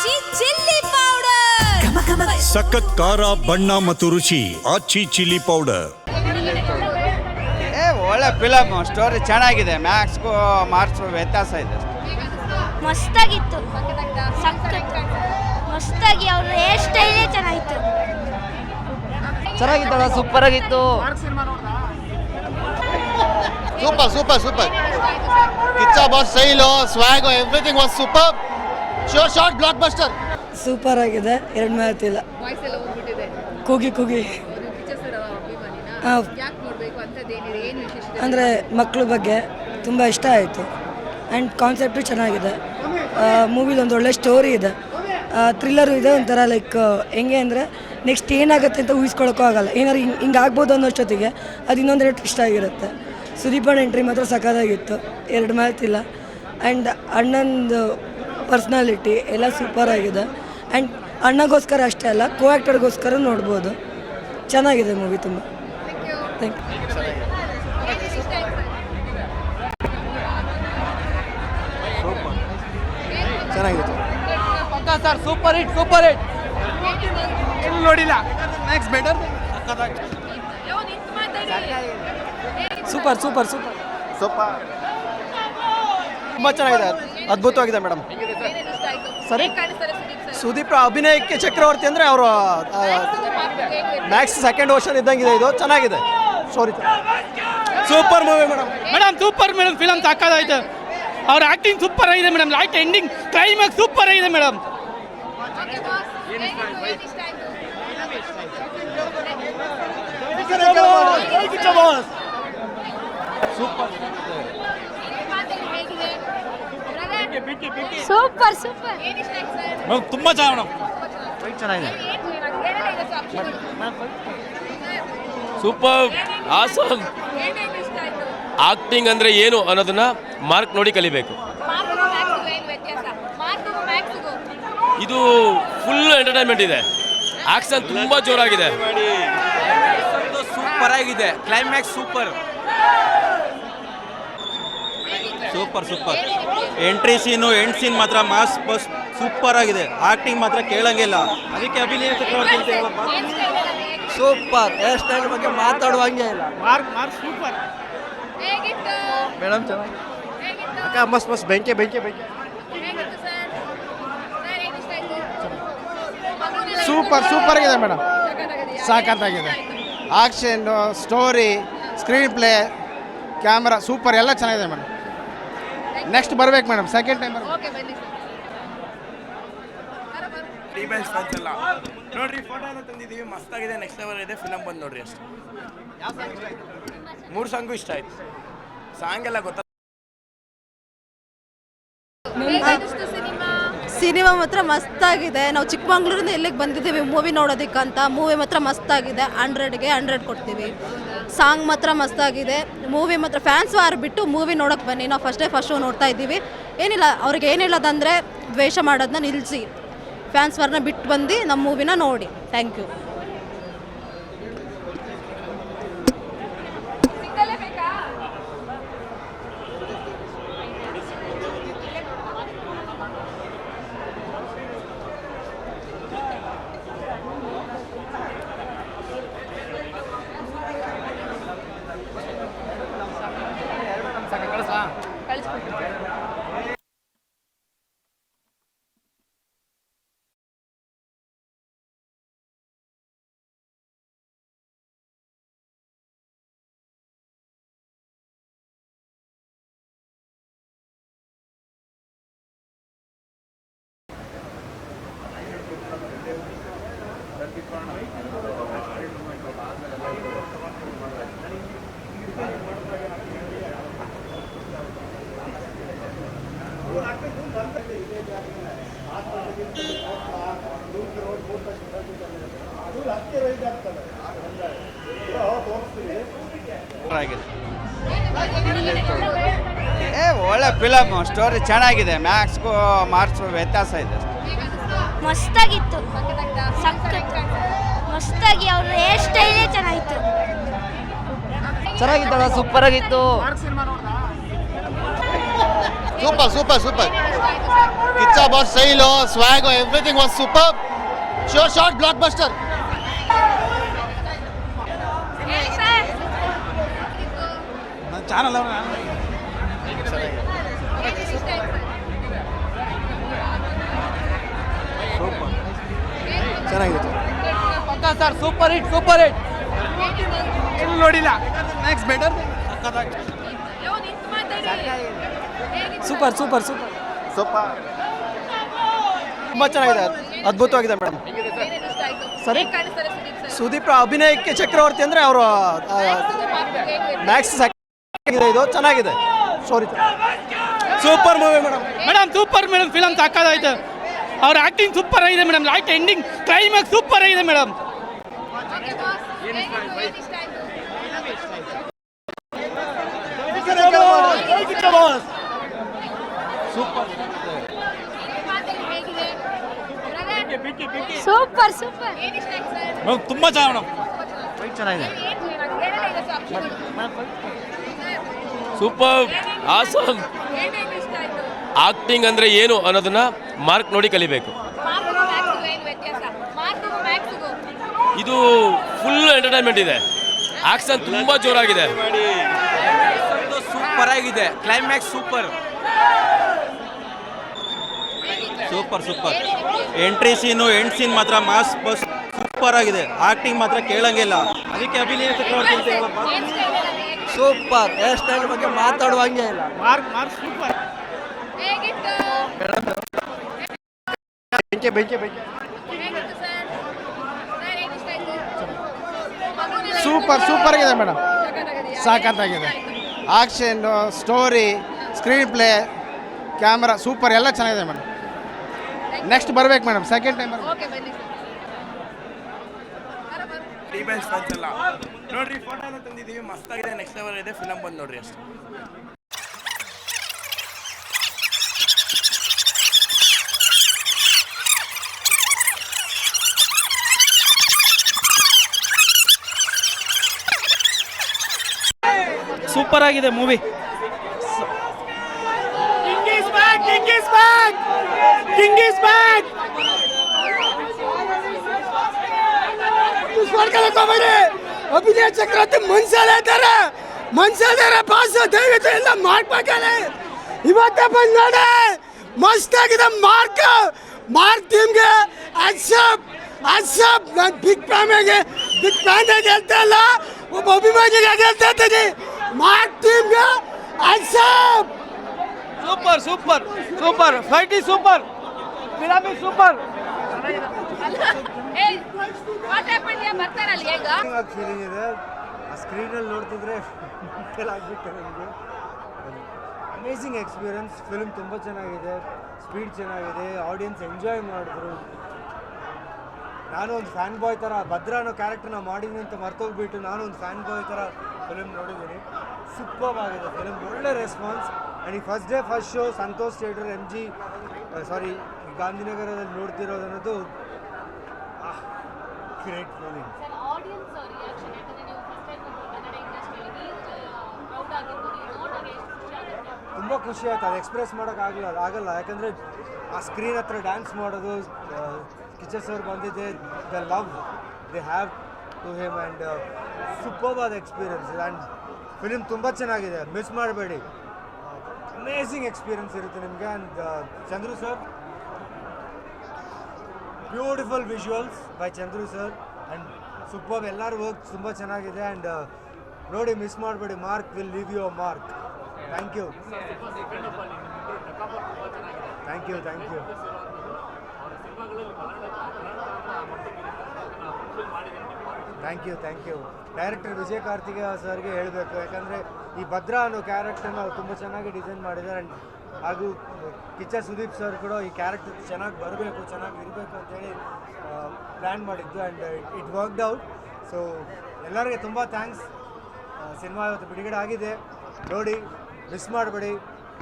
ಆಚಿ chilli powder ಸಖತ್ ಖಾರ ಬಣ್ಣ ಮತ್ತು ರುಚಿ ಆಚಿ ಚಿಲ್ಲಿ ಪೌಡರ್ ಏ ಒಳ್ಳೆ ಫಿಲಮ್ ಸ್ಟೋರಿ ಚೆನ್ನಾಗಿದೆ. ಮ್ಯಾಕ್ಸ್ಗೂ ಮಾರ್ಕ್ಸ್ ವ್ಯತ್ಯಾಸ ಇದೆ ಮಸ್ತಾಗಿತ್ತು. ಮಸ್ತಾಗಿ ಅವ್ರ ಹೇರ್ ಸ್ಟೈಲೇ ಚೆನ್ನಾಗಿತ್ತು. ಚೆನ್ನಾಗಿತ್ತಲ್ಲ ಸೂಪರ್ ಆಗಿತ್ತು. Super super super Kichcha boss was Sailo, everything was was super. Short blockbuster super ಆಗಿದೆ ಎರಡು ಮಾತಿಲ್ಲ ಕೂಗಿ ಕೂಗಿ. ಆ, ಅಂದರೆ ಮಕ್ಕಳ ಬಗ್ಗೆ ತುಂಬ ಇಷ್ಟ ಆಯಿತು. ಆ್ಯಂಡ್ ಕಾನ್ಸೆಪ್ಟು ಚೆನ್ನಾಗಿದೆ. ಮೂವಿಲಿ ಒಂದು ಒಳ್ಳೆ ಸ್ಟೋರಿ ಇದೆ. ಥ್ರಿಲ್ಲರು ಇದೆ ಒಂಥರ ಲೈಕ್ ಹೆಂಗೆ ಅಂದರೆ ನೆಕ್ಸ್ಟ್ ಏನಾಗುತ್ತೆ ಅಂತ ಊಹಿಸ್ಕೊಳಕ್ಕೂ ಆಗಲ್ಲ. ಏನಾದ್ರು ಹಿಂಗೆ ಹಿಂಗೆ ಆಗ್ಬೋದು ಅನ್ನೋಷ್ಟೊತ್ತಿಗೆ ಅದು ಇನ್ನೊಂದೆರಡು ಟ್ವಿಸ್ಟ್ ಆಗಿರುತ್ತೆ. ಸುದೀಪನ್ ಎಂಟ್ರಿ ಮಾತ್ರ ಸಖತ್ತಾಗಿತ್ತು. ಎರಡು ಮಾತಿಲ್ಲ ಆ್ಯಂಡ್ ಅಣ್ಣಂದು ಪರ್ಸ್ನಾಲಿಟಿ ಎಲ್ಲ ಸೂಪರ್ ಆಗಿದೆ. ಆ್ಯಂಡ್ ಅಣ್ಣಗೋಸ್ಕರ ಅಷ್ಟೇ ಅಲ್ಲ ಕೋ ಆ್ಯಕ್ಟರ್ಗೋಸ್ಕರ ನೋಡ್ಬೋದು. ಚೆನ್ನಾಗಿದೆ ಮೂವಿ ತುಂಬ. ಥ್ಯಾಂಕ್ ಯು ಚೆನ್ನಾಗಿದೆ. ಪಕ್ಕ sir super hit super hit ನೋಡಿಲ್ಲ? Next better super super super ಸ್ವಲ್ಪ ತುಂಬ ಚೆನ್ನಾಗಿದೆ. ಅದ್ಭುತವಾಗಿದೆ ಮೇಡಮ್. ಸರಿ? ಸುದೀಪ್ ಅಭಿನಯಕ್ಕೆ ಚಕ್ರವರ್ತಿ ಅಂದರೆ ಅವರು ಮ್ಯಾಕ್ಸ್ ಸೆಕೆಂಡ್ ವರ್ಷನ್ ಇದ್ದಂಗಿದೆ ಇದು. ಚೆನ್ನಾಗಿದೆ. Sorry super movie madam. Madam super madam film ಸಾಕಾದಾಯ್ತು. ಅವ್ರ ಆಕ್ಟಿಂಗ್ ಸೂಪರ್ ಆಗಿದೆ madam. Last ending climax super ಆಗಿದೆ ಮೇಡಮ್. ಸೂಪರ್ ಸೂಪರ್ ತುಂಬ ಚೆನ್ನಾಗಿ ಮೇಡಮ್ ಸೂಪರ್ ಆಸಮ್ ಆಕ್ಟಿಂಗ್ ಅಂದ್ರೆ ಏನು ಅನ್ನೋದನ್ನ ಮಾರ್ಕ್ ನೋಡಿ ಕಲಿಬೇಕು. ಇದು ಫುಲ್ ಎಂಟರ್ಟೈನ್ಮೆಂಟ್ ಇದೆ. ಆಕ್ಷನ್ ತುಂಬಾ ಜೋರಾಗಿದೆ. ಸೂಪರ್ ಆಗಿದೆ. Climax super super super entry scene end scene ಮಾತ್ರ ಮಾಸ್ ಬಸ್ ಸೂಪರ್ ಆಗಿದೆ. ಆಕ್ಟಿಂಗ್ ಮಾತ್ರ ಕೇಳಂಗಿಲ್ಲ. ಅದಕ್ಕೆ ಅಭಿನಯ ಚಕ್ರವರ್ತಿ ಅಂತ ಹೇಳಪ್ಪ ಸೂಪರ್ ಹೇರ್ ಸ್ಟೈಲ್ ಬಗ್ಗೆ ಮಾತಾಡುವಂಗೆ ಇಲ್ಲ. ಮಾರ್ಕ್ ಮಾರ್ಕ್ ಸೂಪರ್ ಮೇಡಮ್ ಚೆನ್ನಾಗಿ. ಅಕ್ಕ ಮಸ್ತ್ ಮಸ್ತ್ ಬೆಂಕಿ ಬೆಂಕಿ ಬೆಂಕಿ. ಸೂಪರ್ ಸೂಪರ್ ಆಗಿದೆ madam ಸಾಕತ್ತಾಗಿದೆ action story screen play camera super ಎಲ್ಲ ಚೆನ್ನಾಗಿದೆ ಮೇಡಮ್ ನೆಕ್ಸ್ಟ್ ಬರ್ಬೇಕು ಮೇಡಮ್ ಸೆಕೆಂಡ್ ಟೈಮ್ ನೋಡ್ರಿ ಫೋಟೋ ಎಲ್ಲ ತಂದಿದ್ದೀವಿ ಮಸ್ತಾಗಿದೆ ನೆಕ್ಸ್ಟ್ ಲೆವೆಲ್ ಇದೆ ಫಿಲಮ್ ಬಂದ್ ನೋಡ್ರಿ ಅಷ್ಟೇ. ಮೂರು ಸಾಂಗು ಇಷ್ಟ ಆಯ್ತು. ಸಾಂಗ್ ಎಲ್ಲ ಗೊತ್ತ ಸಿನಿಮಾ ಮಾತ್ರ ಮಸ್ತಾಗಿದೆ. ನಾವು ಚಿಕ್ಕಮಂಗ್ಳೂರಿಂದ ಇಲ್ಲಿಗೆ ಬಂದಿದ್ದೀವಿ, ಮೂವಿ ನೋಡೋದಕ್ಕಂತ, ಮೂವಿ ಮಾತ್ರ ಮಸ್ತಾಗಿದೆ. ಹಂಡ್ರೆಡ್ಗೆ ಹಂಡ್ರೆಡ್ ಕೊಡ್ತೀವಿ. ಸಾಂಗ್ ಮಾತ್ರ ಮಸ್ತಾಗಿದೆ. ಮೂವಿ ಮಾತ್ರ, ಫ್ಯಾನ್ಸ್ ವಾರ್ ಬಿಟ್ಟು ಮೂವಿ ನೋಡೋಕೆ ಬನ್ನಿ. ನಾವು ಫಸ್ಟೇ ಫಸ್ಟ್ ಶೋ ನೋಡ್ತಾ ಇದ್ದೀವಿ. ಏನಿಲ್ಲ, ಅವ್ರಿಗೆ ಏನಿಲ್ಲದಂದರೆ ದ್ವೇಷ ಮಾಡೋದನ್ನ ನಿಲ್ಲಿಸಿ. ಫ್ಯಾನ್ಸ್ ವಾರ್ನ ಬಿಟ್ಟು ಬಂದು ನಮ್ಮ ಮೂವಿನ ನೋಡಿ. ಥ್ಯಾಂಕ್ ಯು ಆಗಿದೆ. ಏ ಒಳ್ಳೆ ಫಿಲಮ್ ಸ್ಟೋರಿ ಚೆನ್ನಾಗಿದೆ. ಮ್ಯಾಕ್ಸ್ಗೂ ಮಾರ್ಕ್ಸ್ ವ್ಯತ್ಯಾಸ ಇದೆ ಮಸ್ತಾಗಿತ್ತು. ಸಖತ್. ಮಸ್ತಾಗಿ ಅವ್ರ ಹೇರ್ ಸ್ಟೈಲೇ ಚೆನ್ನಾಗಿತ್ತು. ಚೆನ್ನಾಗಿತ್ತಲ್ಲ ಸೂಪರ್ ಆಗಿತ್ತು. Super super super Kichcha boss style swag everything was super sure short blockbuster channel ಚೆನ್ನಾಗಿದೆ. Sir super hit super hit ನೋಡಿಲ್ಲ. Next better super super super super ತುಂಬ ಚೆನ್ನಾಗಿದೆ. ಅದ್ಭುತವಾಗಿದೆ ಮೇಡಮ್ ಸರಿ. ಸುದೀಪ್ ಅಭಿನಯಕ್ಕೆ ಚಕ್ರವರ್ತಿ ಅಂದರೆ ಅವರು ಮ್ಯಾಕ್ಸ್ ಇದು ಚೆನ್ನಾಗಿದೆ sorry super movie madam madam super madam film ಸಾಕಾದಾಯ್ತು ಅವ್ರ ಆಕ್ಟಿಂಗ್ ಸೂಪರ್ ಆಗಿದೆ madam last ending climax super ಆಗಿದೆ ಮೇಡಮ್ ಸೂಪರ್ ಸೂಪರ್ ತುಂಬ ಚೆನ್ನಾಗಿ ಮೇಡಮ್ ಚೆನ್ನಾಗಿದೆ ಸೂಪರ್ ಆಸಮ್ ಆಕ್ಟಿಂಗ್ ಅಂದರೆ ಏನು ಅನ್ನೋದನ್ನ ಮಾರ್ಕ್ ನೋಡಿ ಕಲಿಬೇಕು. ಇದು ಫುಲ್ ಎಂಟರ್ಟೈನ್ಮೆಂಟ್ ಇದೆ. ಆಕ್ಷನ್ ತುಂಬಾ ಜೋರಾಗಿದೆ. ಸೂಪರ್ ಆಗಿದೆ. Climax super super super entry scene end scene ಮಾತ್ರ ಮಾಸ್ ಬಸ್ ಸೂಪರ್ ಆಗಿದೆ. ಆಕ್ಟಿಂಗ್ ಮಾತ್ರ ಕೇಳಂಗಿಲ್ಲ. ಅದಕ್ಕೆ ಅಭಿನಯ ಚಕ್ರವರ್ತಿ ಅಂತ ಹೇಳಪ್ಪ. ಸೂಪರ್. ಹೇರ್ ಸ್ಟೈಲ್ ಬಗ್ಗೆ ಮಾತಾಡುವಂಗೆ ಇಲ್ಲ. Mark Mark super. ಬೆಂಕಿ ಬೆಂಕಿ ಬೆಂಕಿ. ಸೂಪರ್ ಸೂಪರ್ ಆಗಿದೆ madam. ಸಾಕತ್ತಾಗಿದೆ action story screen play camera super ಎಲ್ಲ ಚೆನ್ನಾಗಿದೆ ಮೇಡಮ್. ನೆಕ್ಸ್ಟ್ ಬರ್ಬೇಕು ಮೇಡಮ್. ಸೆಕೆಂಡ್ ಟೈಮ್ ಬರ್ಬೇಕು. ನೋಡ್ರಿ ಫೋಟೋ ಎಲ್ಲ ತಂದಿದ್ದೀವಿ. ಮಸ್ತಾಗಿದೆ. ನೆಕ್ಸ್ಟ್ ಲೆವೆಲ್ ಇದೆ. ಫಿಲಮ್ ಬಂದು ನೋಡ್ರಿ ಅಷ್ಟೇ. ಸೂಪರ್ ಆಗಿದೆ ಮೂವಿ ಅಭಿನಯ ಚಕ್ರವರ್ತಿ ಮನ್ಸಲ್ಲ ಇದ್ದಾರೆ ಮನ್ಸದಾರ ಪಾಸ್ ದಯವಿಟ್ಟು ಎಲ್ಲ ಮಾಡ್ಬೇಕಲ್ಲ. ಇವತ್ತೇ ಬಂದು ನೋಡಿ. ಮಸ್ತ್ ಆಗಿದೆ ಮಾರ್ಕ್. ಮಾರ್ಕ್ ಟೀಮ್ಗೆ ಅಕ್ಸಪ್ ಅಕ್ಸಪ್ ನಾನು ಬಿಗ್ ಫ್ಯಾಮಿಗೆ ಬಿಗ್ ಫ್ಯಾನ್ ಆಗಿ ಹೇಳ್ತಾ ಇಲ್ಲ. ಒಬ್ಬ ಅಭಿಮಾನಿಗೆ ಹೇಳ್ತಾ ಇದ್ದೀನಿ. ಮಾರ್ಕ್ ಟೀಮ್ಗೆ ಅಕ್ಸಪ್ super super super. Fight super. Is super. Feeling ಇದೆ. ಆ ಸ್ಕ್ರೀನಲ್ಲಿ ನೋಡ್ತಿದ್ರೆ ಆಗ್ಬಿಟ್ಟು ನನಗೆ ಅಮೇಝಿಂಗ್ ಎಕ್ಸ್ಪೀರಿಯನ್ಸ್ ಫಿಲ್ಮ್ ತುಂಬ ಚೆನ್ನಾಗಿದೆ. ಸ್ಪೀಡ್ ಚೆನ್ನಾಗಿದೆ. ಆಡಿಯನ್ಸ್ ಎಂಜಾಯ್ ಮಾಡಿದ್ರು. ನಾನು ಒಂದು ಫ್ಯಾನ್ ಬಾಯ್ ಥರ ಭದ್ರ ಅನ್ನೋ ಕ್ಯಾರೆಕ್ಟರ್ನ ಮಾಡಿದ್ದೀನಿ ಅಂತ ಮರ್ತೋಗ್ಬಿಟ್ಟು ನಾನು ಒಂದು ಫ್ಯಾನ್ ಬಾಯ್ ಥರ ಫಿಲ್ಮ್ ನೋಡಿದ್ದೀನಿ. ಸೂಪರ್ ಆಗಿದೆ ಫಿಲ್ಮ್ ಒಳ್ಳೆ ರೆಸ್ಪಾನ್ಸ್ ಆ್ಯಂಡ್ ಈ first day first show Santosh theatre M G sorry ಗಾಂಧಿನಗರದಲ್ಲಿ ನೋಡ್ತಿರೋದನ್ನೋದು ಗ್ರೇಟ್ ಫೀಲಿಂಗ್ ತುಂಬ ಖುಷಿ ಆಯ್ತು. ಅದು ಎಕ್ಸ್ಪ್ರೆಸ್ ಮಾಡೋಕ್ಕಾಗಲ್ಲ ಆಗಲ್ಲ. ಯಾಕಂದರೆ ಆ ಸ್ಕ್ರೀನ್ ಹತ್ರ ಡ್ಯಾನ್ಸ್ ಮಾಡೋದು ಕಿಚನ್ ಸರ್ ಬಂದಿದ್ದೆ. The love they have to him and super ಆದ ಎಕ್ಸ್ಪೀರಿಯನ್ಸ್ ಆ್ಯಂಡ್ ಫಿಲಿಮ್ ತುಂಬ ಚೆನ್ನಾಗಿದೆ. ಮಿಸ್ ಮಾಡಬೇಡಿ. ಅಮೇಝಿಂಗ್ ಎಕ್ಸ್ಪೀರಿಯನ್ಸ್ ಇರುತ್ತೆ ನಿಮಗೆ. And Chandru sir beautiful visuals by Chandru sir and super ಎಲ್ಲರೂ ವರ್ಕ್ ತುಂಬ ಚೆನ್ನಾಗಿದೆ. ಆ್ಯಂಡ್ ನೋಡಿ ಮಿಸ್ ಮಾಡಬೇಡಿ. Mark will leave you Mark thank you thank you thank you thank you thank you director Vijay Karthikeya ಸರ್ಗೆ ಹೇಳಬೇಕು. ಯಾಕಂದರೆ ಈ ಭದ್ರ ಅನ್ನೋ ಕ್ಯಾರೆಕ್ಟರ್ನ ತುಂಬ ಚೆನ್ನಾಗಿ ಡಿಸೈನ್ ಮಾಡಿದ್ದಾರೆ. ಆ್ಯಂಡ್ ಹಾಗೂ ಕಿಚ್ಚ ಸುದೀಪ್ ಸರ್ ಕೂಡ ಈ ಕ್ಯಾರೆಕ್ಟರ್ ಚೆನ್ನಾಗಿ ಬರಬೇಕು, ಚೆನ್ನಾಗಿ ಇರಬೇಕು ಅಂತೇಳಿ ಪ್ಲ್ಯಾನ್ ಮಾಡಿದ್ದು and it worked out so ಎಲ್ಲರಿಗೆ ತುಂಬ ಥ್ಯಾಂಕ್ಸ್ ಸಿನಿಮಾ ಇವತ್ತು ಬಿಡುಗಡೆ ಆಗಿದೆ. ನೋಡಿ ಮಿಸ್ ಮಾಡಬೇಡಿ.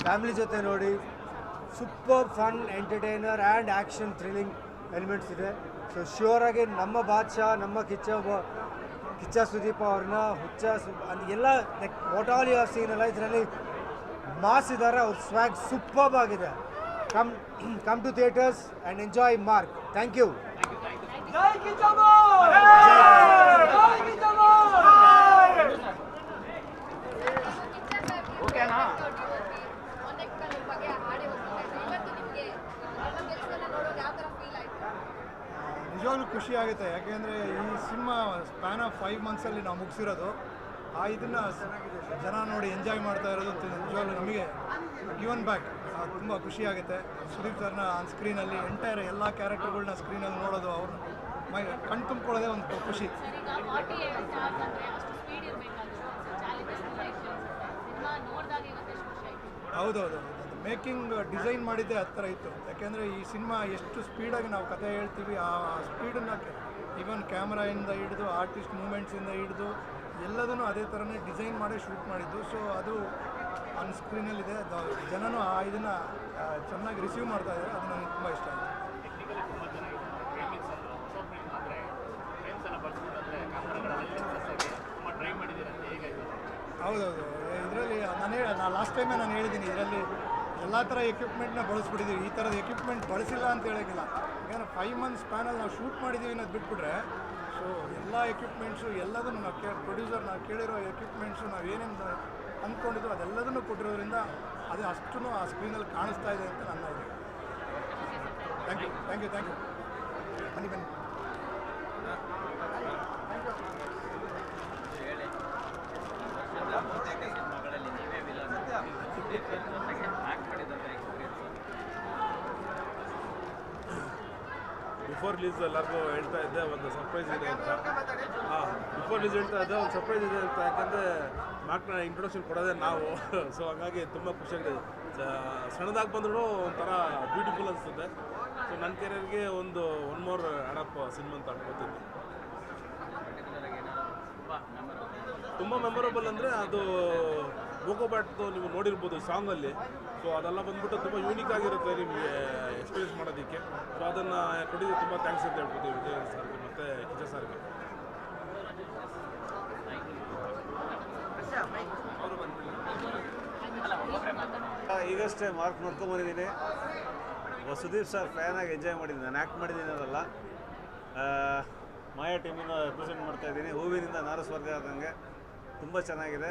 ಫ್ಯಾಮಿಲಿ ಜೊತೆ ನೋಡಿ. Super fun entertainer and action thrilling elements ಇದೆ. ಸೊ ಶ್ಯೂರಾಗಿ ನಮ್ಮ ಬಾದ್ಶಾ, ನಮ್ಮ ಕಿಚ್ಚ ಕಿಚ್ಚ ಸುದೀಪ್ ಅವ್ರನ್ನ ಹುಚ್ಚ ಸು ಎಲ್ಲ ಲೈಕ್ ವಾಟ್ ಆಲ್ ಸೀನ್ ಎಲ್ಲ ಇದರಲ್ಲಿ ಮಾಸ್ ಇದ್ದಾರೆ ಅವ್ರ ಸ್ವಾಗ್ ಸೂಪರ್ಬ್ ಆಗಿದೆ. Come come to theatres and enjoy Mark thank you ನಿಜವಾಗ್ಲೂ ಖುಷಿ ಆಗುತ್ತೆ ಯಾಕೆಂದರೆ ಈ ಸಿನಿಮಾ ಸ್ಪ್ಯಾನ್ ಆಫ್ ಫೈವ್ ಮಂತ್ಸಲ್ಲಿ ನಾವು ಮುಗಿಸಿರೋದು. ಆ ಇದನ್ನು ಜನ ನೋಡಿ ಎಂಜಾಯ್ ಮಾಡ್ತಾ ಇರೋದು ನಿಜವಾಗ್ಲು ನಮಗೆ ಗಿವನ್ ಬ್ಯಾಕ್ ತುಂಬ ಖುಷಿ ಆಗುತ್ತೆ. ಸುದೀಪ್ ಸರ್ನ ಆನ್ ಸ್ಕ್ರೀನಲ್ಲಿ ಎಂಟೈರ್ ಎಲ್ಲ ಕ್ಯಾರೆಕ್ಟರ್ಗಳನ್ನ ಸ್ಕ್ರೀನಲ್ಲಿ ನೋಡೋದು ಅವ್ರ ಮೈ ಕಣ್ ತುಂಬ್ಕೊಳ್ಳೋದೇ ಒಂದು ಖುಷಿ. ಹೌದೌದು. ಮೇಕಿಂಗ್ ಡಿಸೈನ್ ಮಾಡಿದ್ದೆ ಹತ್ತಿರ ಥರ ಇತ್ತು. ಯಾಕೆಂದರೆ ಈ ಸಿನಿಮಾ ಎಷ್ಟು ಸ್ಪೀಡಾಗಿ ನಾವು ಕತೆ ಹೇಳ್ತೀವಿ ಆ ಸ್ಪೀಡನ್ನು ಈವನ್ ಕ್ಯಾಮ್ರಾಯಿಂದ ಹಿಡಿದು ಆರ್ಟಿಸ್ಟ್ ಮೂಮೆಂಟ್ಸಿಂದ ಹಿಡಿದು ಎಲ್ಲದನ್ನು ಅದೇ ಥರನೇ ಡಿಸೈನ್ ಮಾಡಿ ಶೂಟ್ ಮಾಡಿದ್ದು. ಸೊ ಅದು ಆನ್ ಸ್ಕ್ರೀನಲ್ಲಿದೆ ಅದು ಜನನೂ ಆ ಇದನ್ನು ಚೆನ್ನಾಗಿ ರಿಸೀವ್ ಮಾಡ್ತಾ ಇದ್ದಾರೆ. ಅದು ನನಗೆ ತುಂಬ ಇಷ್ಟ ಆಯಿತು. ಹೌದೌದು. ಇದರಲ್ಲಿ ನಾನು ಹೇಳ ನಾನು ಲಾಸ್ಟ್ ಟೈಮೇ ನಾನು ಹೇಳಿದ್ದೀನಿ ಇದರಲ್ಲಿ ಎಲ್ಲ ಥರ ಎಕ್ವಿಪ್ಮೆಂಟ್ನ ಬಳಸ್ಬಿಟ್ಟಿದ್ದೀವಿ. ಈ ಥರದ ಎಕ್ವಿಪ್ಮೆಂಟ್ ಬಳಸಿಲ್ಲ ಅಂತ ಹೇಳೋಕ್ಕಿಲ್ಲ. ಯಾಕಂದರೆ ಫೈವ್ ಮಂತ್ಸ್ ಪ್ಯಾನಲ್ಲಿ ನಾವು ಶೂಟ್ ಮಾಡಿದ್ದೀವಿ ಅನ್ನೋದು ಬಿಟ್ಬಿಟ್ರೆ ಸೊ ಎಲ್ಲ ಎಕ್ವಿಪ್ಮೆಂಟ್ಸು ಎಲ್ಲದನ್ನು ನಾವು ಕೇಳಿ ಪ್ರೊಡ್ಯೂಸರ್ ನಾವು ಕೇಳಿರೋ ಎಕ್ವಿಪ್ಮೆಂಟ್ಸು ನಾವು ಏನೇನು ಅಂದ್ಕೊಂಡಿದ್ದೋ ಅದೆಲ್ಲದನ್ನು ಕೊಟ್ಟಿರೋದ್ರಿಂದ ಅದು ಅಷ್ಟು ಆ ಸ್ಕ್ರೀನಲ್ಲಿ ಕಾಣಿಸ್ತಾ ಇದೆ ಅಂತ ನನ್ನ ಇದೆ thank you thank you thank you ಬನ್ನಿ ಬನ್ನಿ ಬಿಫೋರ್ ರಿಲೀಸ್ ಎಲ್ಲರಿಗೂ ಹೇಳ್ತಾ ಇದ್ದೆ ಒಂದು ಸರ್ಪ್ರೈಸ್ ಇದೆ ಅಂತ. ಹಾಂ ಬಿಫೋರ್ ರಿಲೀಸ್ ಹೇಳ್ತಾ ಇದ್ದೆ ಒಂದು ಸರ್ಪ್ರೈಸ್ ಇದೆ ಅಂತ. ಯಾಕಂದರೆ ಮಾರ್ಕ್ನ ಇಂಟ್ರೊಡಕ್ಷನ್ ಕೊಡೋದೇ ನಾವು. ಸೊ ಹಾಗಾಗಿ ತುಂಬ ಖುಷಿಯಾಗಿದೆ ಸಣ್ಣದಾಗಿ ಬಂದರೂ ಒಂಥರ ಬ್ಯೂಟಿಫುಲ್ ಅನಿಸುತ್ತೆ. ಸೊ ನನ್ನ ಕೆರಿಯರ್ಗೆ ಒಂದು ಒನ್ ಮೋರ್ ಅಡಪ್ ಸಿನಿಮಾ ಅಂತ ಅನ್ಕೋತೀನಿ. ತುಂಬ ಮೆಮೊರಬಲ್ ಅಂದರೆ ಅದು ಗೋಗೋ ಬ್ಯಾಟ್ದು ನೀವು ನೋಡಿರ್ಬೋದು ಸಾಂಗಲ್ಲಿ. ಸೊ ಅದೆಲ್ಲ ಬಂದ್ಬಿಟ್ಟು ತುಂಬ ಯೂನಿಕ್ ಆಗಿರುತ್ತೆ ನಿಮಗೆ ಎಕ್ಸ್ಪೀರಿಯನ್ಸ್ ಮಾಡೋದಕ್ಕೆ. ಸೊ ಅದನ್ನು ಕೊಟ್ಟಿದ್ದು ತುಂಬ ಥ್ಯಾಂಕ್ಸ್ ಅಂತ ಹೇಳ್ಬೋದು ವಿಜಯ್ ಸರ್ಗೆ ಮತ್ತು ಕಿಜ ಸರ್ಗೆ ಈಗಷ್ಟೇ ಮಾರ್ಕ್ ನೋಡ್ಕೊಂಬಂದಿದ್ದೀನಿ ಸುದೀಪ್ ಸರ್ ಫ್ಯಾನಾಗಿ ಎಂಜಾಯ್ ಮಾಡಿದ್ದೀನಿ, ನಾನು ಆ್ಯಕ್ಟ್ ಮಾಡಿದ್ದೀನಿ ಅದಲ್ಲ ಮಾಯಾ ಟೀಮನ್ನು ರೆಪ್ರೆಸೆಂಟ್ ಮಾಡ್ತಾ ಇದ್ದೀನಿ. ಹೂವಿನಿಂದ ನಾರು ಆದಂಗೆ. ತುಂಬ ಚೆನ್ನಾಗಿದೆ.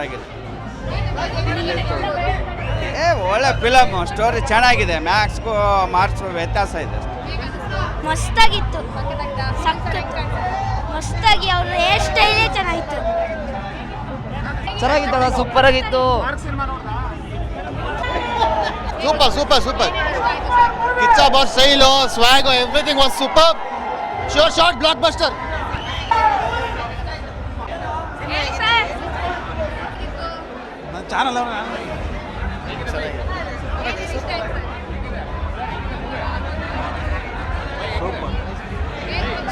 ಆಗಿದೆ ಏ ಒಳ್ಳೆ ಫಿಲಮ್ ಸ್ಟೋರಿ ಚೆನ್ನಾಗಿದೆ. ಮ್ಯಾಕ್ಸ್ಗೂ ಮಾರ್ಕ್ಸ್ಗೂ ವ್ಯತ್ಯಾಸ ಇದೆ ಮಸ್ತಾಗಿತ್ತು. ಮಸ್ತಾಗಿ ಅವ್ರ ಹೇರ್ ಸ್ಟೈಲೇ ಚೆನ್ನಾಗಿತ್ತು. ಚೆನ್ನಾಗಿತ್ತಲ್ಲ ಸೂಪರ್ ಆಗಿತ್ತು. Super super super Kichcha boss style swag everything was super sure short blockbuster ನನ್ನ ಚಾನಲ್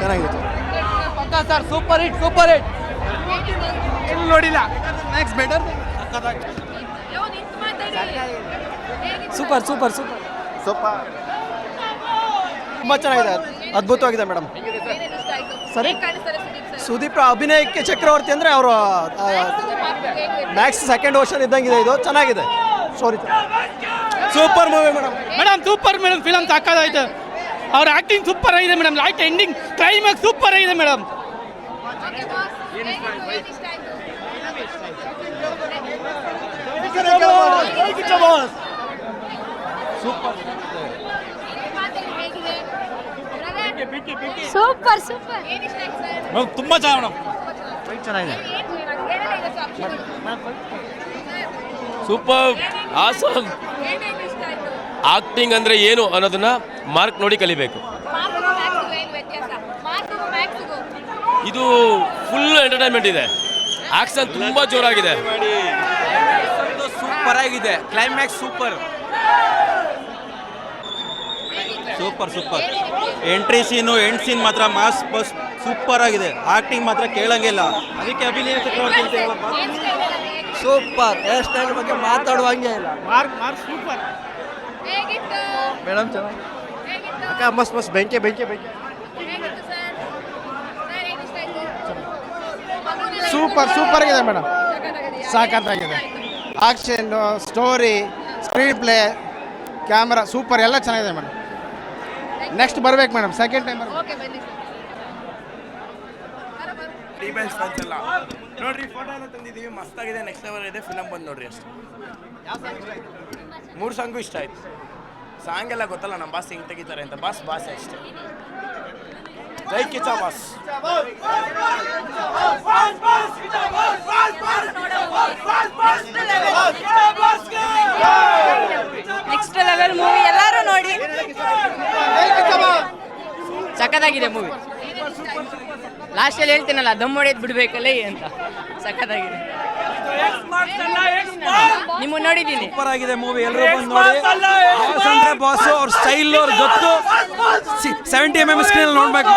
ಚೆನ್ನಾಗಿತ್ತು sir. Super hit super hit ನೋಡಿಲ್ಲ. Next better super super super super. ತುಂಬ ಚೆನ್ನಾಗಿದೆ. ಅದ್ಭುತವಾಗಿದೆ ಮೇಡಮ್. ಸರಿ. ಸುದೀಪ್ ಅಭಿನಯಕ್ಕೆ ಚಕ್ರವರ್ತಿ ಅಂದರೆ ಅವರು ಮ್ಯಾಕ್ಸ್ ಸೆಕೆಂಡ್ ಓಷನ್ ಇದ್ದಂಗಿದೆ ಇದು. ಚೆನ್ನಾಗಿದೆ. Sorry super movie madam madam super madam film ಸಾಕಾದಾಯ್ತು. ಅವ್ರ ಆಕ್ಟಿಂಗ್ ಸೂಪರ್ ಆಗಿದೆ madam light ending climax super ಆಗಿದೆ ಮೇಡಮ್ ಸೂಪರ್ ಸೂಪರ್ ತುಂಬ ಚೆನ್ನಾಗಿ ಮೇಡಮ್ ಚೆನ್ನಾಗಿದೆ. ಸೂಪರ್ ಆಸಮ್ ಆಕ್ಟಿಂಗ್ ಅಂದರೆ ಏನು ಅನ್ನೋದನ್ನ ಮಾರ್ಕ್ ನೋಡಿ ಕಲಿಬೇಕು. ಇದು ಫುಲ್ ಎಂಟರ್ಟೈನ್ಮೆಂಟ್ ಇದೆ. ಆಕ್ಷನ್ ತುಂಬಾ ಜೋರಾಗಿದೆ. ಸೂಪರ್ ಆಗಿದೆ. Climax super super super entry scene end scene ಮಾತ್ರ ಮಾಸ್ ಬಸ್ ಸೂಪರ್ ಆಗಿದೆ. ಆಕ್ಟಿಂಗ್ ಮಾತ್ರ ಕೇಳಂಗಿಲ್ಲ ಅದಕ್ಕೆ ಅಭಿನಯ ಚಕ್ರವರ್ತಿ ಅಂತ ಹೇಳೋದು. ಸೂಪರ್ ಹೇರ್ ಸ್ಟೈಲ್ ಬಗ್ಗೆ ಮಾತಾಡುವಂಗೆ ಇಲ್ಲ. ಮಾರ್ಕ್ ಮಾರ್ಕ್ ಸೂಪರ್ ಮೇಡಮ್ ಚೆನ್ನಾಗಿ. ಅಕ್ಕ ಮಸ್ತ್ ಮಸ್ತ್. ಬೆಂಕಿ ಬೆಂಕಿ ಬೆಂಕಿ. ಸೂಪರ್ ಸೂಪರ್ ಆಗಿದೆ madam. ಸಾಕತ್ತಾಗಿದೆ action story screen play camera super ಎಲ್ಲ ಚೆನ್ನಾಗಿದೆ ಮೇಡಮ್. ನೆಕ್ಸ್ಟ್ ಬರ್ಬೇಕು ಮೇಡಮ್ ಸೆಕೆಂಡ್ ಟೈಮ್ ಫ್ಯಾನ್ಸ್ ಎಲ್ಲ ನೋಡ್ರಿ ಫೋಟೋ ಎಲ್ಲ ತಂದಿದ್ದೀವಿ ಮಸ್ತಾಗಿದೆ ನೆಕ್ಸ್ಟ್ ಲೆವೆಲ್ ಇದೆ ಫಿಲಮ್ ಬಂದು ನೋಡ್ರಿ ಅಷ್ಟು. ಮೂರು ಸಾಂಗು ಇಷ್ಟ ಆಯ್ತು. ಸಾಂಗ್ ಎಲ್ಲ ಗೊತ್ತಲ್ಲ ನಮ್ಮ ಬಾಸ್ ಹಿಂಗೆ ತೆಗಿತಾರೆ ಅಂತ. ಬಾಸ್ ಬಾಸ್ ಅಷ್ಟೇ. ಜೈ Kichcha boss next level movie ಎಲ್ಲರೂ ನೋಡಿ. ಸಖತ್ತಾಗಿದೆ ಮೂವಿ ಲಾಸ್ಟಲ್ಲಿ ಹೇಳ್ತೀನಲ್ಲ, ದಮ್ ಹೊಡೆದ್ ಬಿಡ್ಬೇಕಲ್ಲ ಅಂತ. ಸಖತ್ತಾಗಿದೆ. ನಿಮ್ಮ ನೋಡಿದ್ದೀನಿ. ಸೂಪರ್ ಆಗಿದೆ ಮೂವಿ ಎಲ್ಲರೂ ಬಂದು ನೋಡಿ. ಬಾಸ್ ಅಂದ್ರೆ ಬಾಸ್ ಅವ್ರ ಸ್ಟೈಲ್ ಅವ್ರ ಗೊತ್ತು. ಸೆವೆಂಟಿ ಎಂ ಎಂ ಸ್ಕ್ರೀನ್ ನೋಡ್ಬೇಕು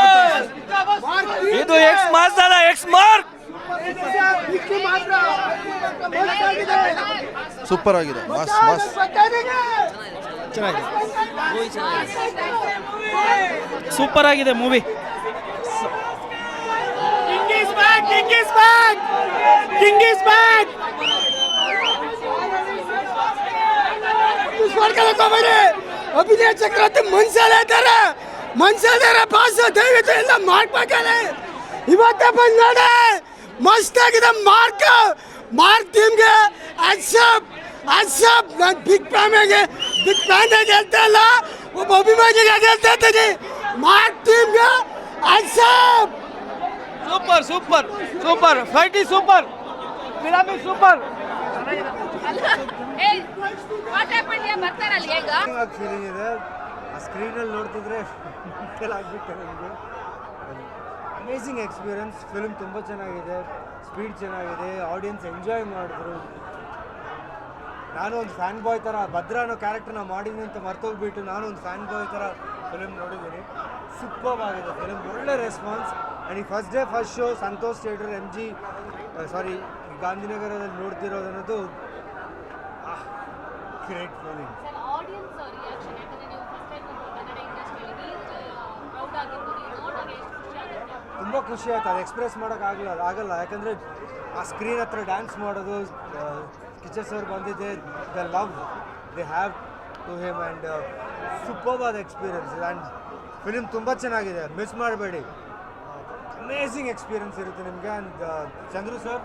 ಇದು ಎಕ್ಸ್ ಮಾರ್ಕ್ ಅಲ್ಲ ಎಕ್ಸ್ ಮಾರ್ಕ್ ಸೂಪರ್ ಆಗಿದೆ. ಮಾಸ್ ಮಾಸ್ ಚೆನ್ನಾಗಿದೆ. ಸೂಪರ್ ಆಗಿದೆ ಮೂವಿ ಅಭಿನಯ ಚಕ್ರವರ್ತಿ ಮನ್ಸಲ್ಲ ಇದ್ದಾರೆ ಮನ್ಸಲ್ದಾರ ಬಾಸ್ ದಯವಿಟ್ಟು ಎಲ್ಲ ಮಾಡ್ಬೇಕಲ್ಲ ಇವತ್ತೇ ಬಂದು ನೋಡಿ ಮಸ್ತ್ ಆಗಿದೆ ಮಾರ್ಕ್ ಮಾರ್ಕ್ ಟೀಮ್ಗೆ ಅಕ್ಸಪ್ ಅಕ್ಸಪ್ ನಾನು ಬಿಗ್ ಫ್ಯಾಮಿಗೆ ಬಿಗ್ ಫ್ಯಾನ್ ಹೇಳ್ತಾ ಇಲ್ಲ ಒಬ್ಬ ಅಭಿಮಾನಿಗೆ ಹೇಳ್ತಾ ಇದ್ದೀನಿ ಮಾರ್ಕ್ ಟೀಮ್ಗೆ ಅಕ್ಸಪ್ super super super. Fight super. Pyramid super. Feeling ಇದೆ. ಆ ಸ್ಕ್ರೀನಲ್ಲಿ ನೋಡ್ತಿದ್ರೆ ಆಗ್ಬಿಟ್ಟು ನನಗೆ ಅಮೇಝಿಂಗ್ ಎಕ್ಸ್ಪೀರಿಯನ್ಸ್ ಫಿಲ್ಮ್ ತುಂಬ ಚೆನ್ನಾಗಿದೆ. ಸ್ಪೀಡ್ ಚೆನ್ನಾಗಿದೆ. ಆಡಿಯನ್ಸ್ ಎಂಜಾಯ್ ಮಾಡಿದ್ರು. ನಾನು ಒಂದು ಫ್ಯಾನ್ ಬಾಯ್ ಥರ ಭದ್ರ ಅನ್ನೋ ಕ್ಯಾರೆಕ್ಟರ್ನ ಮಾಡಿದ್ದೀನಿ ಅಂತ ಮರ್ತೋಗ್ಬಿಟ್ಟು ನಾನು ಒಂದು ಫ್ಯಾನ್ ಬಾಯ್ ಥರ ಫಿಲಮ್ ನೋಡಿದ್ದೀನಿ ಸೂಪರ್ ಆಗಿದೆ ಫಿಲ್ಮ್ ಒಳ್ಳೆ ರೆಸ್ಪಾನ್ಸ್ ಆ್ಯಂಡ್ ಈ first day first show Santosh theatre M G sorry ಗಾಂಧಿನಗರದಲ್ಲಿ ನೋಡ್ತಿರೋದನ್ನೋದು ಗ್ರೇಟ್ ಫೀಲಿಂಗ್ ತುಂಬ ಖುಷಿ ಆಯ್ತು ಅದು ಎಕ್ಸ್ಪ್ರೆಸ್ ಮಾಡೋಕ್ಕಾಗಲ್ಲ ಆಗಲ್ಲ. ಯಾಕಂದರೆ ಆ ಸ್ಕ್ರೀನ್ ಹತ್ರ ಡ್ಯಾನ್ಸ್ ಮಾಡೋದು ಕಿಚರ್ ಸರ್ ಬಂದಿದ್ದೆ the love they have to him and super ಆದ ಎಕ್ಸ್ಪೀರಿಯನ್ಸ್ ಆ್ಯಂಡ್ ಫಿಲಿಮ್ ತುಂಬ ಚೆನ್ನಾಗಿದೆ ಮಿಸ್ ಮಾಡಬೇಡಿ. ಅಮೇಝಿಂಗ್ ಎಕ್ಸ್ಪೀರಿಯನ್ಸ್ ಇರುತ್ತೆ ನಿಮಗೆ and Chandru sir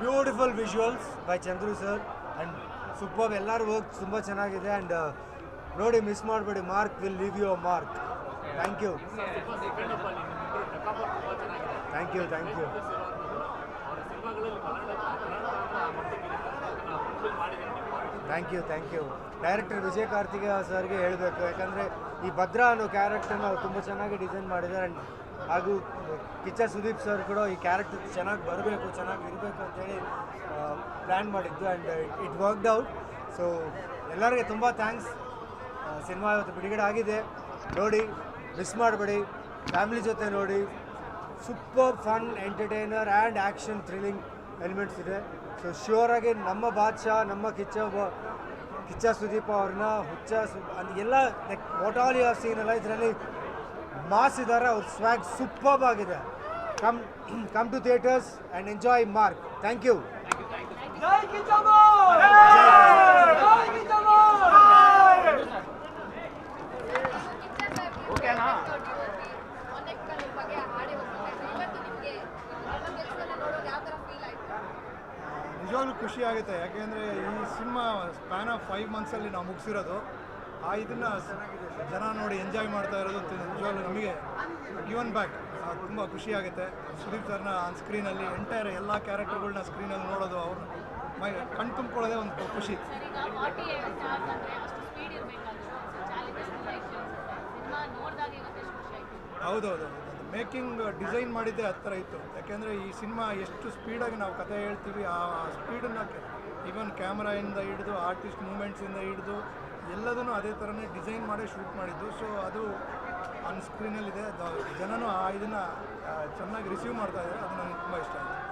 beautiful visuals by Chandru sir and super ಎಲ್ಲರೂ ವರ್ಕ್ ತುಂಬ ಚೆನ್ನಾಗಿದೆ ಆ್ಯಂಡ್ ನೋಡಿ ಮಿಸ್ ಮಾಡಬೇಡಿ Mark will leave you Mark thank you thank you thank you thank you thank you director Vijay Karthik ಸರ್ಗೆ ಹೇಳಬೇಕು. ಯಾಕಂದರೆ ಈ ಭದ್ರಾ ಅನ್ನೋ ಕ್ಯಾರೆಕ್ಟರ್ನ ತುಂಬ ಚೆನ್ನಾಗಿ ಡಿಸೈನ್ ಮಾಡಿದ್ದಾರೆ ಆ್ಯಂಡ್ ಹಾಗೂ ಕಿಚ್ಚ ಸುದೀಪ್ ಸರ್ ಕೂಡ ಈ ಕ್ಯಾರೆಕ್ಟರ್ ಚೆನ್ನಾಗಿ ಬರಬೇಕು, ಚೆನ್ನಾಗಿ ಇರಬೇಕು ಅಂತೇಳಿ ಪ್ಲ್ಯಾನ್ ಮಾಡಿದ್ದು and it worked out so ಎಲ್ಲರಿಗೆ ತುಂಬ ಥ್ಯಾಂಕ್ಸ್ ಸಿನಿಮಾ ಇವತ್ತು ಬಿಡುಗಡೆ ಆಗಿದೆ. ನೋಡಿ ಮಿಸ್ ಮಾಡಬೇಡಿ. ಫ್ಯಾಮಿಲಿ ಜೊತೆ ನೋಡಿ. Super fun entertainer and action thrilling elements ಇದೆ. ಸೊ ಆಗಿ ನಮ್ಮ ಬಾದ್ಶಾ ನಮ್ಮ ಕಿಚ್ಚ ಕಿಚ್ಚ ಸುದೀಪ್ ಅವ್ರನ್ನ ಹುಚ್ಚ ಸು ಅದು ಎಲ್ಲ like what all you seen ಎಲ್ಲ ಇದರಲ್ಲಿ ಮಾಸ್ ಇದ್ದಾರೆ ಅವ್ರ ಸ್ವಾಗ್ ಸೂಪರ್ಬ್ ಆಗಿದೆ. Come come to theatres and enjoy Mark thank you ನಿಜವಾಗ್ಲೂ ಖುಷಿ ಆಗುತ್ತೆ. ಯಾಕೆಂದರೆ ಈ ಸಿನಿಮಾ ಸ್ಪ್ಯಾನ್ ಆಫ್ ಫೈವ್ ಮಂತ್ಸಲ್ಲಿ ನಾವು ಮುಗಿಸಿರೋದು. ಆ ಇದನ್ನು ಜನ ನೋಡಿ ಎಂಜಾಯ್ ಮಾಡ್ತಾ ಇರೋದು ನಿಜವಾಗ್ಲೂ ನಮಗೆ ಗಿವನ್ ಬ್ಯಾಕ್ ತುಂಬ ಖುಷಿ ಆಗುತ್ತೆ. ಸುದೀಪ್ ಸರ್ನ ಆನ್ ಸ್ಕ್ರೀನಲ್ಲಿ ಎಂಟೈರ್ ಎಲ್ಲ ಕ್ಯಾರೆಕ್ಟರ್ಗಳನ್ನ ಸ್ಕ್ರೀನಲ್ಲಿ ನೋಡೋದು ಅವ್ರನ್ನ ಮೈ ಕಣ್ ತುಂಬ್ಕೊಳ್ಳೋದೇ ಒಂದು ಖುಷಿ. ಹೌದೌದು. ಮೇಕಿಂಗ್, ಡಿಸೈನ್ ಮಾಡಿದ್ದೆ ಥರ ಇತ್ತು. ಯಾಕೆಂದರೆ ಈ ಸಿನಿಮಾ ಎಷ್ಟು ಸ್ಪೀಡಾಗಿ ನಾವು ಕಥೆ ಹೇಳ್ತೀವಿ, ಆ ಸ್ಪೀಡನ್ನು ಈವನ್ ಕ್ಯಾಮ್ರಾಯಿಂದ ಹಿಡಿದು, ಆರ್ಟಿಸ್ಟ್ ಮೂಮೆಂಟ್ಸಿಂದ ಹಿಡಿದು, ಎಲ್ಲದನ್ನು ಅದೇ ಥರನೇ ಡಿಸೈನ್ ಮಾಡೇ ಶೂಟ್ ಮಾಡಿದ್ದು. ಸೊ, ಅದು ಆನ್ ಸ್ಕ್ರೀನಲ್ಲಿದೆ ಜನನು ಆ ಇದನ್ನು ಚೆನ್ನಾಗಿ ರಿಸೀವ್ ಮಾಡ್ತಾ ಇದ್ದಾರೆ. ಅದು ನನಗೆ ತುಂಬ ಇಷ್ಟ ಆಯಿತು.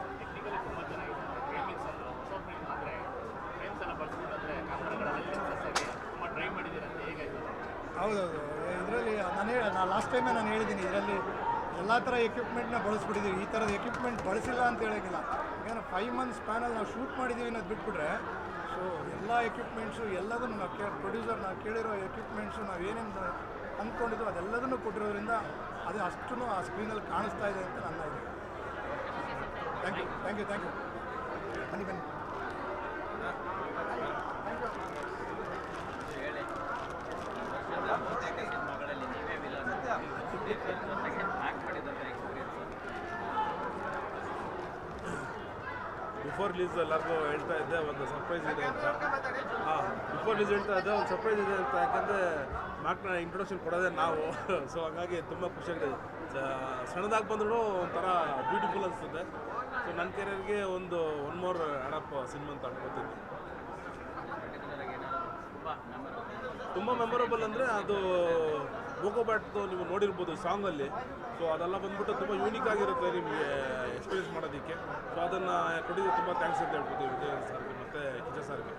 ಹೌದೌದು. ಇದರಲ್ಲಿ, ನಾನು ನಾನು ಲಾಸ್ಟ್ ಟೈಮೇ ನಾನು ಹೇಳಿದ್ದೀನಿ, ಇದರಲ್ಲಿ ಎಲ್ಲ ಥರ ಎಕ್ವಿಪ್ಮೆಂಟ್ನ ಬಳಸ್ಬಿಟ್ಟಿದ್ದೀವಿ ಈ ಥರದ ಎಕ್ವಿಪ್ಮೆಂಟ್ ಬಳಸಿಲ್ಲ ಅಂತ ಹೇಳೋಕ್ಕಿಲ್ಲ. ಯಾಕಂದರೆ ಫೈವ್ ಮಂತ್ಸ್ ಪ್ಯಾನಲ್ ನಾವು ಶೂಟ್ ಮಾಡಿದ್ದೀವಿ ಅನ್ನೋದು ಬಿಟ್ಬಿಟ್ರೆ ಸೊ ಎಲ್ಲ ಎಕ್ವಿಪ್ಮೆಂಟ್ಸು ಎಲ್ಲದನ್ನು ನಾವು ಕೇ ಪ್ರೊಡ್ಯೂಸರ್ ನಾವು ಕೇಳಿರೋ ಎಕ್ವಿಪ್ಮೆಂಟ್ಸು ನಾವು ಏನೇನು ಅಂದ್ಕೊಂಡಿದ್ದು ಅದೆಲ್ಲದನ್ನು ಕೊಟ್ಟಿರೋದ್ರಿಂದ ಅದು ಅಷ್ಟು ಆ ಸ್ಕ್ರೀನಲ್ಲಿ ಕಾಣಿಸ್ತಾ ಇದೆ ಅಂತ ನನ್ನ ಇದೆ thank you thank you thank you ಬನ್ನಿ ಬನ್ನಿ. ಬಿಫೋರ್ ರಿಲೀಸ್ ಎಲ್ಲರಿಗೂ ಹೇಳ್ತಾ ಇದ್ದೆ, ಒಂದು ಸರ್ಪ್ರೈಸ್ ಇದೆ ಅಂತ. ಹಾಂ ಬಿಫೋರ್ ರಿಲೀಸ್ ಹೇಳ್ತಾ ಇದ್ದೆ, ಒಂದು ಸರ್ಪ್ರೈಸ್ ಇದೆ ಅಂತ. ಯಾಕಂದರೆ ಮಾರ್ಕ್ನ ಇಂಟ್ರೊಡಕ್ಷನ್ ಕೊಡೋದೇ ನಾವು. ಸೊ ಹಾಗಾಗಿ ತುಂಬ ಖುಷಿಯಾಗಿದೆ ಸಣ್ಣದಾಗಿ ಬಂದರೂ ಒಂಥರ ಬ್ಯೂಟಿಫುಲ್ ಅನಿಸುತ್ತೆ. ಸೊ ನನ್ನ ಕೆರಿಯರ್ಗೆ ಒಂದು ಒನ್ ಮೋರ್ ಅಡಪ್ ಸಿನಿಮಾ ಅಂತ ಅನ್ಕೋತೀನಿ. ತುಂಬ ಮೆಮೊರಬಲ್ ಅಂದರೆ ಅದು ಗೋಕೋ ಬ್ಯಾಟ್ದು ನೀವು ನೋಡಿರ್ಬೋದು ಸಾಂಗಲ್ಲಿ ಸೊ ಅದೆಲ್ಲ ಬಂದ್ಬಿಟ್ಟು ತುಂಬ ಯೂನಿಕ್ ಆಗಿರುತ್ತೆ ನಿಮಗೆ ಎಕ್ಸ್ಪೀರಿಯನ್ಸ್ ಮಾಡೋದಕ್ಕೆ. ಸೊ ಅದನ್ನು ಕೊಟ್ಟಿದ್ದು ತುಂಬ ಥ್ಯಾಂಕ್ಸ್ ಅಂತ ಹೇಳ್ಬೋದು ವಿಜಯ್ ಸರ್ಗೆ ಮತ್ತು ಕಿಜ ಸರ್ಗೆ.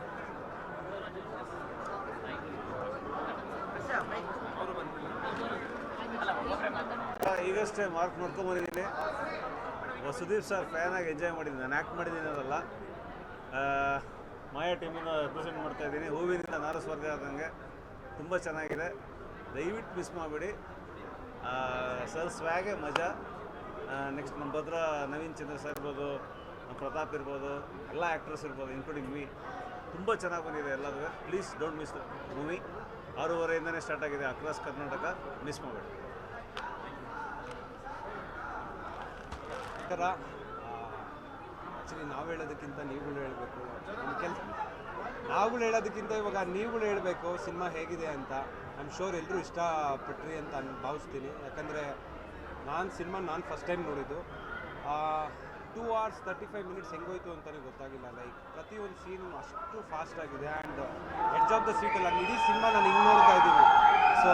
ಈಗಷ್ಟೇ ಮಾರ್ಕ್ ನೋಡ್ಕೊಂಬಂದಿದ್ದೀನಿ ವಸುದೀಪ್ ಸರ್ ಫ್ಯಾನಾಗಿ ಎಂಜಾಯ್ ಮಾಡಿದ್ದೀನಿ ನಾನು ಆ್ಯಕ್ಟ್ ಮಾಡಿದ್ದೀನಿ ಅದೆಲ್ಲ. ಮಾಯಾ ಟೀಮನ್ನು ರೆಪ್ರೆಸೆಂಟ್ ಮಾಡ್ತಾ ಇದ್ದೀನಿ ಹೂವಿನಿಂದ ನಾರು ಸ್ಪರ್ಧೆ ಆದಂಗೆ. ತುಂಬ ಚೆನ್ನಾಗಿದೆ. ದಯವಿಟ್ಟು ಮಿಸ್ ಮಾಡಬೇಡಿ. ಸರ್, ಸ್ವಾಗೆ, ಮಜಾ. ನೆಕ್ಸ್ಟ್ ನಮ್ಮ ಭದ್ರ ನವೀನ್ ಚಂದ್ರ ಸರ್ ಇರ್ಬೋದು, ನಮ್ಮ ಪ್ರತಾಪ್ ಇರ್ಬೋದು, ಎಲ್ಲ ಆ್ಯಕ್ಟ್ರೆಸ್ ಇರ್ಬೋದು ಇನ್ಕ್ಲೂಡಿಂಗ್ ಮೀ ತುಂಬ ಚೆನ್ನಾಗಿ ಬಂದಿದೆ ಎಲ್ಲದೂ. ಪ್ಲೀಸ್ ಡೋಂಟ್ ಮಿಸ್ ಮೂವಿ ಆರೂವರೆಯಿಂದನೇ ಸ್ಟಾರ್ಟ್ ಆಗಿದೆ ಅಕ್ರಾಸ್ ಕರ್ನಾಟಕ ಮಿಸ್ ಮಾಡಬೇಡಿ. ನಮಸ್ಕಾರ ಆ್ಯಕ್ಚುಲಿ ನಾವು ಹೇಳೋದಕ್ಕಿಂತ ನೀವುಗಳು ಹೇಳಬೇಕು. ನಮ್ಮ ಕೆಲಸ ನಾವುಗಳು ಹೇಳೋದಕ್ಕಿಂತ ಇವಾಗ ನೀವುಗಳು ಹೇಳಬೇಕು, ಸಿನಿಮಾ ಹೇಗಿದೆ ಅಂತ. ಐಮ್ ಶೋರ್ ಎಲ್ಲರೂ ಇಷ್ಟಪಟ್ರಿ ಅಂತ ನಾನು ಭಾವಿಸ್ತೀನಿ. ಯಾಕಂದರೆ ನಾನು ಸಿನಿಮಾ ನಾನು ಫಸ್ಟ್ ಟೈಮ್ ನೋಡಿದ್ದು. Two hours thirty five minutes ಹೆಂಗೋಯ್ತು ಅಂತಲೇ ಗೊತ್ತಾಗಿಲ್ಲ. ಲೈಕ್ ಪ್ರತಿಯೊಂದು ಸೀನ್ ಅಷ್ಟು ಫಾಸ್ಟ್ ಆಗಿದೆ ಆ್ಯಂಡ್ ಎಡ್ಜ್ ಆಫ್ ದ ಸೀಟಲ್ಲಿ ಇಡೀ ಸಿನಿಮಾ ನಾನು ಹಿಂಗೆ ನೋಡ್ತಾ ಇದ್ದೀನಿ. ಸೊ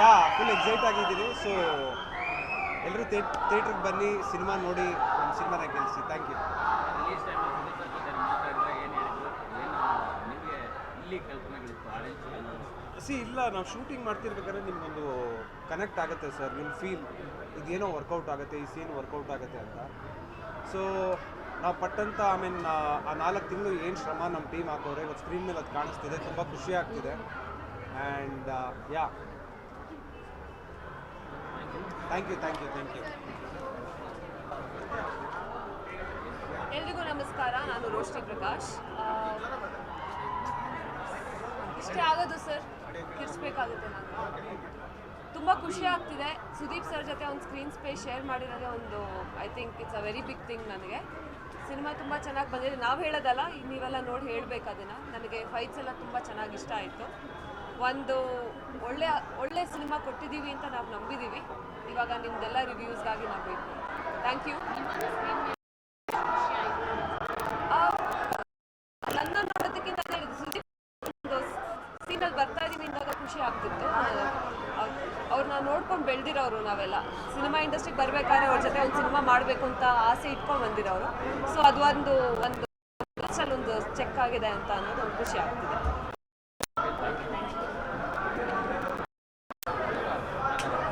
ಯಾ ಫುಲ್ ಎಕ್ಸೈಟ್ ಆಗಿದ್ದೀನಿ. ಸೊ ಎಲ್ಲರೂ ಥಿಯೇಟ್ರಿಗೆ ಬನ್ನಿ, ಸಿನಿಮಾ ನೋಡಿ, ನಮ್ಮ ಸಿನಿಮಾನ ಗೆಲ್ಲಿಸಿ ಥ್ಯಾಂಕ್ ಯು ಸಿ ಇಲ್ಲ ನಾವು ಶೂಟಿಂಗ್ ಮಾಡ್ತಿರ್ಬೇಕಾದ್ರೆ ನಿಮ್ಗೊಂದು ಕನೆಕ್ಟ್ ಆಗುತ್ತೆ ಸರ್ ವಿಲ್ ಫೀಲ್ ಇದೇನೋ ವರ್ಕೌಟ್ ಆಗುತ್ತೆ ಈ ಸೀನ್ ವರ್ಕೌಟ್ ಆಗುತ್ತೆ ಅಂತ. ಸೊ ನಾವು ಪಟ್ಟಂತ ಐ ಮೀನ್ ಆ ನಾಲ್ಕು ತಿಂಗಳು ಏನು ಶ್ರಮ ನಮ್ಮ ಟೀಮ್ ಹಾಕೋರೆ ಇವತ್ತು ಸ್ಕ್ರೀನ್ ಮೇಲೆ ಅದು ಕಾಣಿಸ್ತಿದೆ ತುಂಬ ಖುಷಿ ಆಗ್ತಿದೆ. And yeah thank you thank you thank you ಎಲ್ರಿಗೂ ನಮಸ್ಕಾರ ನಾನು ರೋಶ್ನಿ ಪ್ರಕಾಶ್. ಆ, ಇಷ್ಟೇ ಆಗೋದು ಸರ್. ಕಿರ್ಸ್ಬೇಕಾಗುತ್ತೆ ನಾನು ತುಂಬ ಖುಷಿ ಆಗ್ತಿದೆ. ಸುದೀಪ್ ಸರ್ ಜೊತೆ ಒಂದು ಸ್ಕ್ರೀನ್ ಸ್ಪೇಸ್ ಶೇರ್ ಮಾಡಿರೋದೇ ಒಂದು I think it's a very big thing ನನಗೆ. ಸಿನಿಮಾ ತುಂಬ ಚೆನ್ನಾಗಿ ಬಂದಿದೆ. ನಾವು ಹೇಳೋದಲ್ಲ ನೀವೆಲ್ಲ ನೋಡಿ ಹೇಳಬೇಕು ಅದನ್ನು. ನನಗೆ ಫೈಟ್ಸ್ ಎಲ್ಲ ತುಂಬ ಚೆನ್ನಾಗಿ ಇಷ್ಟ ಆಯಿತು. ಒಂದು ಒಳ್ಳೆ ಒಳ್ಳೆ ಸಿನಿಮಾ ಕೊಟ್ಟಿದ್ದೀವಿ ಅಂತ ನಾವು ನಂಬಿದ್ದೀವಿ ಇವಾಗ ನಿಮ್ಮದೆಲ್ಲ ರಿವ್ಯೂಸ್ಗಾಗಿ ನಾವು ಬೇಕು ಥ್ಯಾಂಕ್ ಯು ನನ್ನ ನೋಡೋದಕ್ಕಿಂತ ಅದೇ ಸುದೀಪ್ ಒಂದು ಸೀನಲ್ಲಿ ಬರ್ತಾ ಇದೀವಿ ಅಂದಾಗ ಖುಷಿ ಆಗ್ತಿತ್ತು. ಅವ್ರನ್ನ ನೋಡ್ಕೊಂಡು ಬೆಳೆದಿರೋರು ನಾವೆಲ್ಲ. ಸಿನಿಮಾ ಇಂಡಸ್ಟ್ರಿಗೆ ಬರ್ಬೇಕಾದ್ರೆ ಅವ್ರ ಜೊತೆ ಒಂದು ಸಿನಿಮಾ ಮಾಡಬೇಕು ಅಂತ ಆಸೆ ಇಟ್ಕೊಂಡು ಬಂದಿರೋರು. ಸೊ ಅದು ಒಂದು ಒಂದು ಒಂದು ಚೆಕ್ ಆಗಿದೆ ಅಂತ ಅನ್ನೋದು ಒಂದು ಖುಷಿ ಆಗ್ತಿದೆ.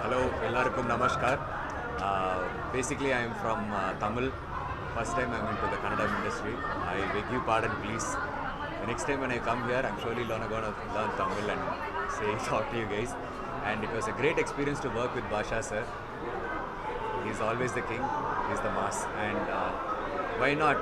ಹಲೋ ಎಲ್ಲರಿಗೂ ನಮಸ್ಕಾರ. Basically I am from Tamil first time I mean to the Kannada industry I beg you pardon please next time when I come here, I'm surely gonna, learn Tamil and say talk to you guys. And it was a great experience to work with Basha sir. He's always the king. He's the boss, and uh, why not